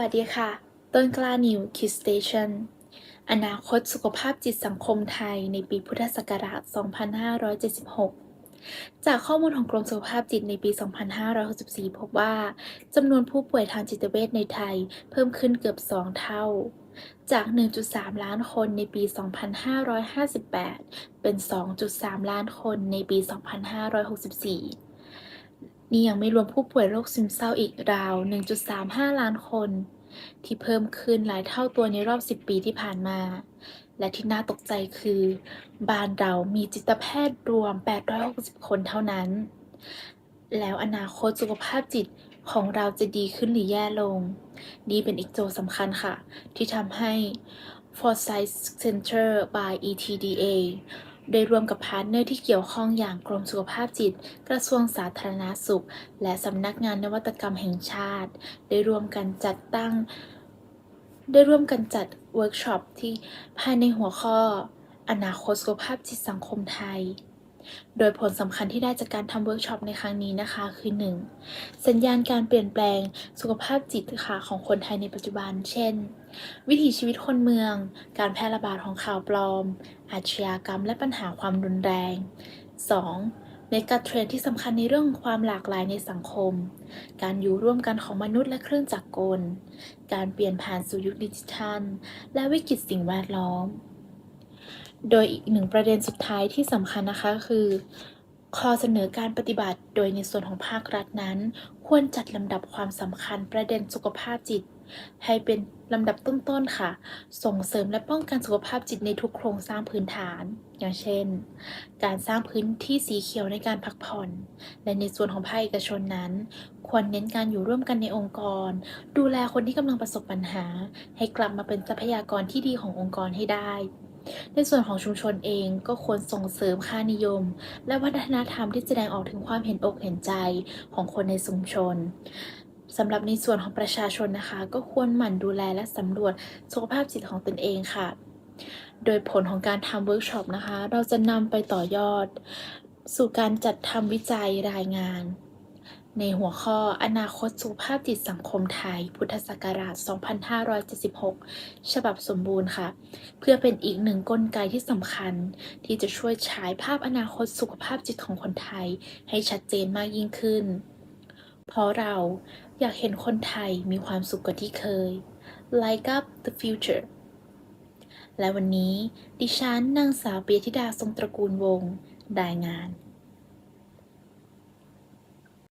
วัสดีค่ะ ต้นกล้านิวคิสเตชันอนาคตสุขภาพจิตสังคมไทยในปีพุทธศักราช 2576 จากข้อมูลของกรมสุขภาพจิตในปี 2564 พบว่าจำนวนผู้ป่วยทางจิตเวชในไทยเพิ่มขึ้นเกือบ 2 เท่า จาก 1.3 ล้านคนในปี 2558 เป็น 2.3 ล้านคนในปี 2564 นี่ยังไม่รวมผู้ป่วยโรคซึมเศร้าอีกราว 1.35 ล้านคน ที่เพิ่มขึ้นหลายเท่าตัวในรอบ 10 ปีที่ผ่านมา และที่น่าตกใจคือ บ้านเรามีจิตแพทย์รวม 860 คนเท่านั้น แล้วอนาคตสุขภาพจิตของเราจะดีขึ้นหรือแย่ลง นี่เป็นอีกโจทย์สำคัญค่ะ ที่ทำให้ Foresight Center by ETDA ได้รวมกับพาร์ทเนอร์ที่เกี่ยวข้องอย่างกรมสุขภาพจิต กระทรวงสาธารณาสุข และสำนักงานนวัตกรรมแห่งชาติ ได้ร่วมกันจัดตั้ง ได้ร่วมกันจัดเวิร์กช็อปที่ภายในหัวข้อ อนาคตสุขภาพจิตสังคมไทย โดยผลสำคัญที่ได้จากการทำเวิร์กช็อปในครั้งนี้นะคะ คือ 1. สัญญาณการเปลี่ยนแปลงสุขภาพจิตค่ะของคนไทยในปัจจุบัน เช่น วิถีชีวิตคนเมือง การแพร่ระบาดของข่าวปลอม อาชญากรรม และปัญหาความรุนแรง 2. ในการเทรนที่สำคัญในเรื่องความหลากหลายในสังคม การอยู่ร่วมกันของมนุษย์และเครื่องจักรกล การเปลี่ยนผ่านสู่ยุคดิจิทัล และวิกฤตสิ่งแวดล้อม โดยอีกหนึ่งประเด็นสุดท้ายที่สำคัญนะคะคือข้อเสนอการปฏิบัติโดยในส่วนของภาครัฐนั้น ควรจัดลำดับความสำคัญประเด็นสุขภาพจิต ให้เป็นลำดับต้นๆค่ะ ส่งเสริมและป้องกันสุขภาพจิตในทุกโครงสร้างพื้นฐาน อย่างเช่น การสร้างพื้นที่สีเขียวในการพักผ่อน และในส่วนของภาคเอกชนนั้น ควรเน้นการอยู่ร่วมกันในองค์กร ดูแลคนที่กำลังประสบปัญหา ให้กลับมาเป็นทรัพยากรที่ดีขององค์กรให้ได้ ในส่วนของชุมชนเองก็ควรส่งเสริมค่านิยม และวัฒนธรรมที่แสดงออกถึงความเห็นอกเห็นใจของคนในชุมชนสำหรับในส่วนของประชาชนนะคะ ก็ควรหมั่นดูแลและสำรวจสุขภาพจิตของตนเองค่ะ โดยผลของการทำเวิร์กช็อปนะคะ เราจะนำไปต่อยอด สู่การจัดทำวิจัยรายงาน ในหัวข้ออนาคตสุขภาพจิตสังคมไทย พุทธศักราช 2576 ฉบับสมบูรณ์ค่ะ เพื่อเป็นอีกหนึ่งกลไกที่สำคัญ ที่จะช่วยฉายภาพอนาคตสุขภาพจิตของคนไทย ให้ชัดเจนมากยิ่งขึ้น เพราะเราอยากเห็นคนไทยมีความสุขกว่าที่เคย Like up the future และวันนี้ ดิฉันนางสาวเปียธิดาทรงตระกูลวงศ์รายงาน